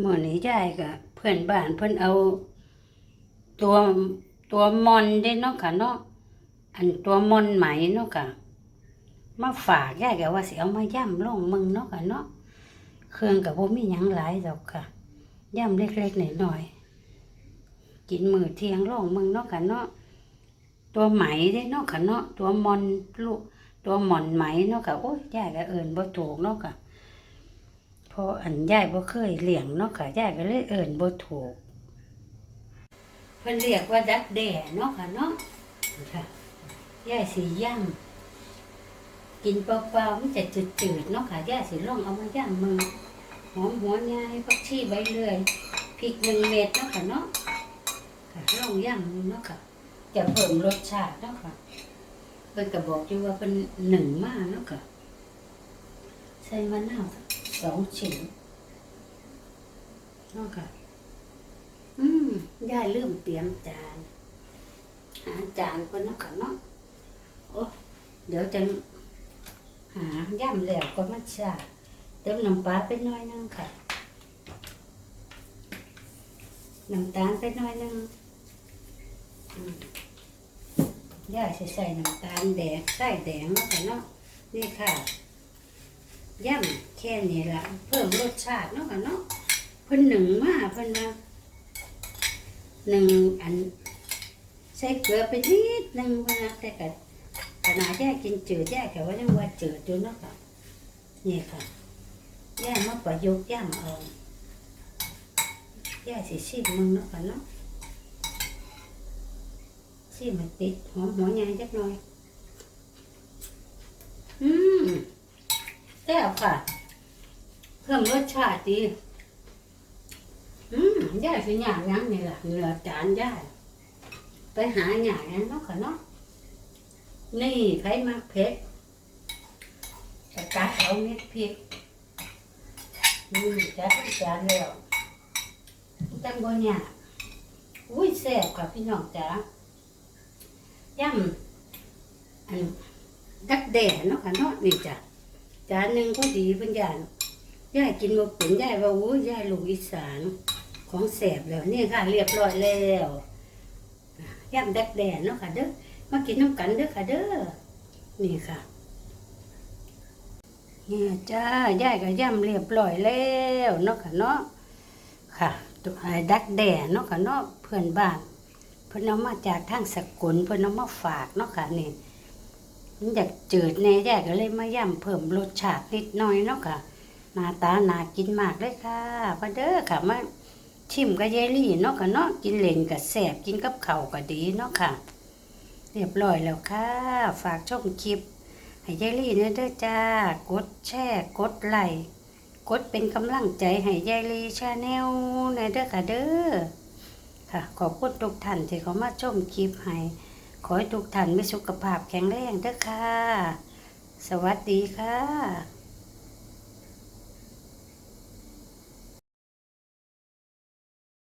หมื่อนี้ยายก็เพื่อนบ้านเพิ่อนเอา ตัวตัวมอนได้เนาะค่ะเนาะอันตัวมอนไหมเนาะค่ะมาฝากยายก็ว่าสิเอามาย่ำลงมึงเนาะค่ะเนาะเครื่องกับบ่มีหยังหลายดอกค่ะย่ำเล็กๆหน่อยๆกินมือเที่ยงลงมึงเนาะค่ะเนาะตัวไหมได้เนาะค่ะเนาะตัวมอนลูกตัวหมอนไหมเนาะค่ะโอ้ยยายก็เอินบ่ถูกเนาะค่ะ ราะอันยายบ่เคยเลี้ยงเนาะค่ะยายก็เลยเอิ้นบ่ถูกเพิ่นเรียกว่าดักแด่เนาะค่ะเนาะค่ะยายสิย่ำกินเปล่าๆมันจะจืดๆเนาะค่ะยายสิลองเอามาย่ำมือหอมหัวงายผักชีใบเลื่อยพริกหนึ่งเม็ดเนาะค่ะเนาะค่ะลองย่ำดูเนาะค่ะจะเพิ่มรสชาติเนาะค่ะเพิ่นก็บอกอยู่ว่าเป็นหนึ่งมากเนาะค่ะใส่มะนาวส องชิ้นเนาะค่ะอืมยายลืมเตรียมจาน หาจานก่อนเนาะค่ะเนาะโอ้เดี๋ยวจะหาย่ำแล้วก็มันชาเติมน้ำปลาไปหน่อยนึงค่ะน้ำตาลไปหน่อยนึงอืมย่ายสิใส่น้ำตาลแดงใส่แดงเนาะค่ะเนาะนี่ค่ะ ย่ำแค่นี้ละเพิ่มรสชาติเนาะค่ะเนาะเพิ่นหนึ่งมาเพิ่นมาหนึ่งอันใส่เกลือไปนิดหนึ่งว่านะแต่ก็ขนาดแย่กินจืดแย่แต่ว่ายังว่าจืดอยู่เนาะค่ะนี่ค่ะแย่มาประยุกต์ย่ำเอาแย่สิชิมมึงเนาะค่ะเนาะชิมมันติดหอมหัวใหญ่จักหน่อยอืม แซ่บค่ะ เพิ่มรสชาติดีอืมยาสิหยาหยังนี่ล่ะเหลือจานยาไปหาหยาหยังเนาะค่ะเนาะนี่ไผ่มักเผ็ดกะกัดเอาเม็ดพริกนี่จัดจานแล้วจังบ่หยากอุ้ยแซ่บค่ะพี่น้องจ๋าย่ำอันดักแด่เนาะค่ะเนาะนี่จ้ะ จานหนึ่งก็ดีเพิ่นยานยายกินบ่เป็นยายว่าอู้ยายลูกอีสานของแสบแล้วนี่ค่ะเรียบร้อยแล้วย่ำแดกแดนเนาะค่ะเด้อมากินน้ำกันเด้อค่ะเด้อนี่ค่ะเนี่ยจ้ายายก็ย่ำเรียบร้อยแล้วเนาะค่ะเนาะค่ะตัวไอ้ดักแด่เนาะค่ะเนาะเพื่อนบ้านเพิ่อนเอามาจากทางสกุลเพิ่อนเอามาฝากเนาะค่ะนี่ มันอยากจืดแน่ยายก็เลยมาย่ำเพิ่มรสชาตินิดหน่อยเนาะค่ะหน้าตาน่ากินมากเลยค่ะมาเด้อค่ะมาชิมกับยายลี่เนาะค่ะเนาะกินเล่นกับแสบกินกับเข่าก็ดีเนาะค่ะ เรียบร้อยแล้วค่ะ ฝากชมคลิป ให้ยายลี่เนี่ยเด้อจ้ากดแชร์กดไลค์กดเป็นกำลังใจให้ยายลี่ชาแนลเนเด้อค่ะเด้อค่ะ ขอบคุณทุกท่านที่เขามาชมคลิปให้ ขอให้ทุกท่านมีสุขภาพแข็งแรงเด้อค่ะ สวัสดีค่ะ